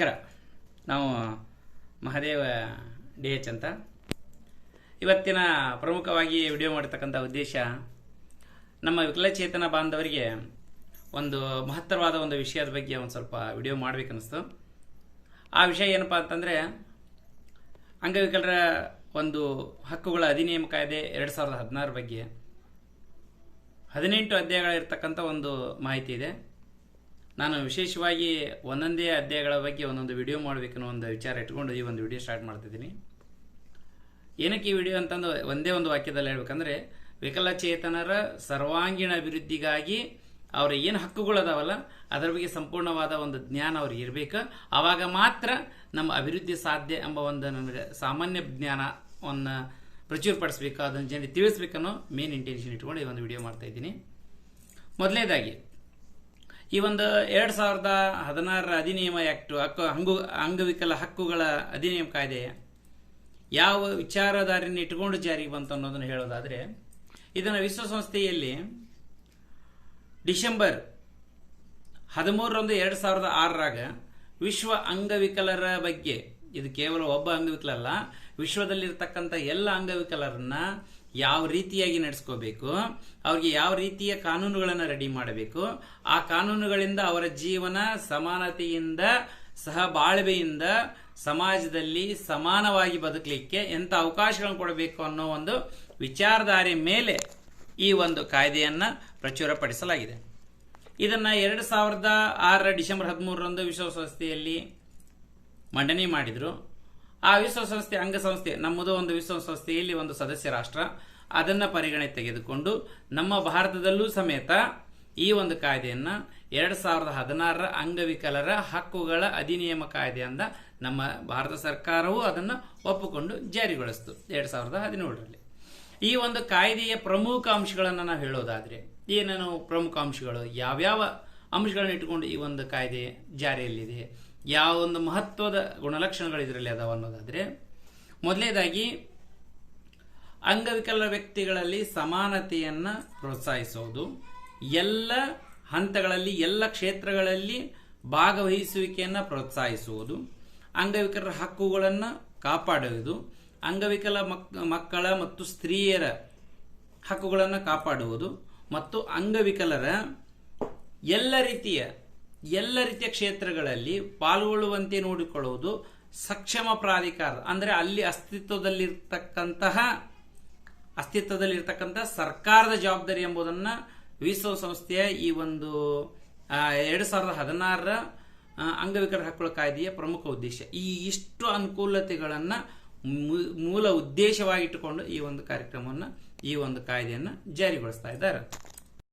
ನಮಸ್ಕಾರ. ನಾವು Mahadeva D H ಅಂತ. ಇವತ್ತಿನ ಪ್ರಮುಖವಾಗಿ ವಿಡಿಯೋ ಮಾಡತಕ್ಕಂಥ ಉದ್ದೇಶ ನಮ್ಮ ವಿಕಲಚೇತನ ಬಾಂಧವರಿಗೆ ಒಂದು ಮಹತ್ತರವಾದ ಒಂದು ವಿಷಯದ ಬಗ್ಗೆ ಒಂದು ಸ್ವಲ್ಪ ವಿಡಿಯೋ ಮಾಡಬೇಕನ್ನಿಸ್ತು. ಆ ವಿಷಯ ಏನಪ್ಪ ಅಂತಂದರೆ, ಅಂಗವಿಕಲರ ಒಂದು ಹಕ್ಕುಗಳ ಅಧಿನಿಯಮ ಕಾಯ್ದೆ ಎರಡು ಸಾವಿರದ ಹದಿನಾರು ಬಗ್ಗೆ ಹದಿನೆಂಟು ಅಧ್ಯಾಯಗಳಿರ್ತಕ್ಕಂಥ ಒಂದು ಮಾಹಿತಿ ಇದೆ. ನಾನು ವಿಶೇಷವಾಗಿ ಒಂದೊಂದೇ ಅಧ್ಯಾಯಗಳ ಬಗ್ಗೆ ಒಂದೊಂದು ವಿಡಿಯೋ ಮಾಡಬೇಕನ್ನೋ ಒಂದು ವಿಚಾರ ಇಟ್ಕೊಂಡು ಈ ಒಂದು ವಿಡಿಯೋ ಸ್ಟಾರ್ಟ್ ಮಾಡ್ತಿದ್ದೀನಿ. ಏನಕ್ಕೆ ಈ ವಿಡಿಯೋ ಅಂತಂದು ಒಂದೇ ಒಂದು ವಾಕ್ಯದಲ್ಲಿ ಹೇಳ್ಬೇಕಂದ್ರೆ, ವಿಕಲಚೇತನರ ಸರ್ವಾಂಗೀಣ ಅಭಿವೃದ್ಧಿಗಾಗಿ ಅವರ ಏನು ಹಕ್ಕುಗಳದಾವಲ್ಲ ಅದರ ಬಗ್ಗೆ ಸಂಪೂರ್ಣವಾದ ಒಂದು ಜ್ಞಾನ ಅವ್ರಿಗೆ ಇರಬೇಕು. ಆವಾಗ ಮಾತ್ರ ನಮ್ಮ ಅಭಿವೃದ್ಧಿ ಸಾಧ್ಯ ಎಂಬ ಒಂದು ನನಗೆ ಸಾಮಾನ್ಯ ಜ್ಞಾನವನ್ನು ಪ್ರಚುರಪಡಿಸ್ಬೇಕು, ಅದನ್ನು ಜನರಿಗೆ ತಿಳಿಸ್ಬೇಕನ್ನೋ ಮೇನ್ ಇಂಟೆನ್ಷನ್ ಇಟ್ಕೊಂಡು ಈ ಒಂದು ವಿಡಿಯೋ ಮಾಡ್ತಾ ಇದ್ದೀನಿ. ಮೊದಲನೇದಾಗಿ ಈ ಒಂದು ಎರಡು ಸಾವಿರದ ಹದಿನಾರರ ಅಧಿನಿಯಮ ಆ್ಯಕ್ಟು ಹಕ್ಕು ಅಂಗು, ಅಂಗವಿಕಲ ಹಕ್ಕುಗಳ ಅಧಿನಿಯಮ ಕಾಯ್ದೆ ಯಾವ ವಿಚಾರಧಾರೆಯನ್ನು ಇಟ್ಕೊಂಡು ಜಾರಿಗೆ ಬಂತು ಅನ್ನೋದನ್ನು ಹೇಳೋದಾದರೆ, ಇದನ್ನು ವಿಶ್ವಸಂಸ್ಥೆಯಲ್ಲಿ ಡಿಸೆಂಬರ್ ಹದಿಮೂರರಂದು ಎರಡು ಸಾವಿರದ ಆರರಾಗ ವಿಶ್ವ ಅಂಗವಿಕಲರ ಬಗ್ಗೆ, ಇದು ಕೇವಲ ಒಬ್ಬ ಅಂಗವಿಕಲ ಅಲ್ಲ ವಿಶ್ವದಲ್ಲಿರ್ತಕ್ಕಂಥ ಎಲ್ಲ ಅಂಗವಿಕಲರನ್ನ ಯಾವ ರೀತಿಯಾಗಿ ನಡೆಸ್ಕೋಬೇಕು, ಅವ್ರಿಗೆ ಯಾವ ರೀತಿಯ ಕಾನೂನುಗಳನ್ನು ರೆಡಿ ಮಾಡಬೇಕು, ಆ ಕಾನೂನುಗಳಿಂದ ಅವರ ಜೀವನ ಸಮಾನತೆಯಿಂದ ಸಹಬಾಳ್ವೆಯಿಂದ ಸಮಾಜದಲ್ಲಿ ಸಮಾನವಾಗಿ ಬದುಕಲಿಕ್ಕೆ ಎಂಥ ಅವಕಾಶಗಳನ್ನು ಕೊಡಬೇಕು ಅನ್ನೋ ಒಂದು ವಿಚಾರಧಾರೆ ಮೇಲೆ ಈ ಒಂದು ಕಾಯ್ದೆಯನ್ನು ಪ್ರಚುರಪಡಿಸಲಾಗಿದೆ. ಇದನ್ನು ಎರಡು ಸಾವಿರದ ಆರರ ಡಿಸೆಂಬರ್ ಹದಿಮೂರರಂದು ವಿಶ್ವಸಂಸ್ಥೆಯಲ್ಲಿ ಮಂಡನೆ ಮಾಡಿದರು. ಆ ವಿಶ್ವಸಂಸ್ಥೆ, ಅಂಗಸಂಸ್ಥೆ, ನಮ್ಮದು ಒಂದು ವಿಶ್ವಸಂಸ್ಥೆಯಲ್ಲಿ ಒಂದು ಸದಸ್ಯ ರಾಷ್ಟ್ರ. ಅದನ್ನು ಪರಿಗಣನೆ ತೆಗೆದುಕೊಂಡು ನಮ್ಮ ಭಾರತದಲ್ಲೂ ಸಮೇತ ಈ ಒಂದು ಕಾಯ್ದೆಯನ್ನು ಎರಡು ಸಾವಿರದ ಹದಿನಾರರ ಅಂಗವಿಕಲರ ಹಕ್ಕುಗಳ ಅಧಿನಿಯಮ ಕಾಯ್ದೆಯಿಂದ ನಮ್ಮ ಭಾರತ ಸರ್ಕಾರವು ಅದನ್ನು ಒಪ್ಪಿಕೊಂಡು ಜಾರಿಗೊಳಿಸ್ತು ಎರಡು ಸಾವಿರದ ಹದಿನೇಳರಲ್ಲಿ. ಈ ಒಂದು ಕಾಯ್ದೆಯ ಪ್ರಮುಖ ಅಂಶಗಳನ್ನು ನಾವು ಹೇಳೋದಾದರೆ ಏನೇನು ಪ್ರಮುಖ ಅಂಶಗಳು, ಯಾವ್ಯಾವ ಅಂಶಗಳನ್ನು ಇಟ್ಟುಕೊಂಡು ಈ ಒಂದು ಕಾಯ್ದೆ ಜಾರಿಯಲ್ಲಿದೆ ಯಾವ ಒಂದು ಮಹತ್ವದ ಗುಣಲಕ್ಷಣಗಳು ಇದರಲ್ಲಿ ಅದಾವ ಅನ್ನೋದಾದರೆ ಮೊದಲನೇದಾಗಿ ಅಂಗವಿಕಲ ವ್ಯಕ್ತಿಗಳಲ್ಲಿ ಸಮಾನತೆಯನ್ನು ಪ್ರೋತ್ಸಾಹಿಸೋದು, ಎಲ್ಲ ಹಂತಗಳಲ್ಲಿ, ಎಲ್ಲ ಕ್ಷೇತ್ರಗಳಲ್ಲಿ ಭಾಗವಹಿಸುವಿಕೆಯನ್ನು ಪ್ರೋತ್ಸಾಹಿಸುವುದು, ಅಂಗವಿಕಲರ ಹಕ್ಕುಗಳನ್ನು ಕಾಪಾಡುವುದು, ಅಂಗವಿಕಲ ಮಕ್, ಮಕ್ಕಳ ಮತ್ತು ಸ್ತ್ರೀಯರ ಹಕ್ಕುಗಳನ್ನು ಕಾಪಾಡುವುದು, ಮತ್ತು ಅಂಗವಿಕಲರ ಎಲ್ಲ ರೀತಿಯ ಎಲ್ಲ ರೀತಿಯ ಕ್ಷೇತ್ರಗಳಲ್ಲಿ ಪಾಲ್ಗೊಳ್ಳುವಂತೆ ನೋಡಿಕೊಳ್ಳುವುದು ಸಕ್ಷಮ ಪ್ರಾಧಿಕಾರ, ಅಂದರೆ ಅಲ್ಲಿ ಅಸ್ತಿತ್ವದಲ್ಲಿರ್ತಕ್ಕಂತಹ ಅಸ್ತಿತ್ವದಲ್ಲಿರ್ತಕ್ಕಂತಹ ಸರ್ಕಾರದ ಜವಾಬ್ದಾರಿ ಎಂಬುದನ್ನು ವಿಶ್ವಸಂಸ್ಥೆಯ ಈ ಒಂದು ಎರಡು ಸಾವಿರದ ಹದಿನಾರರ ಅಂಗವಿಕಲ ಹಕ್ಕುಗಳ ಕಾಯ್ದೆಯ ಪ್ರಮುಖ ಉದ್ದೇಶ. ಈ ಇಷ್ಟು ಅನುಕೂಲತೆಗಳನ್ನು ಮೂಲ ಉದ್ದೇಶವಾಗಿಟ್ಟುಕೊಂಡು ಈ ಒಂದು ಕಾರ್ಯಕ್ರಮವನ್ನು, ಈ ಒಂದು ಕಾಯ್ದೆಯನ್ನು ಜಾರಿಗೊಳಿಸ್ತಾ ಇದ್ದಾರೆ.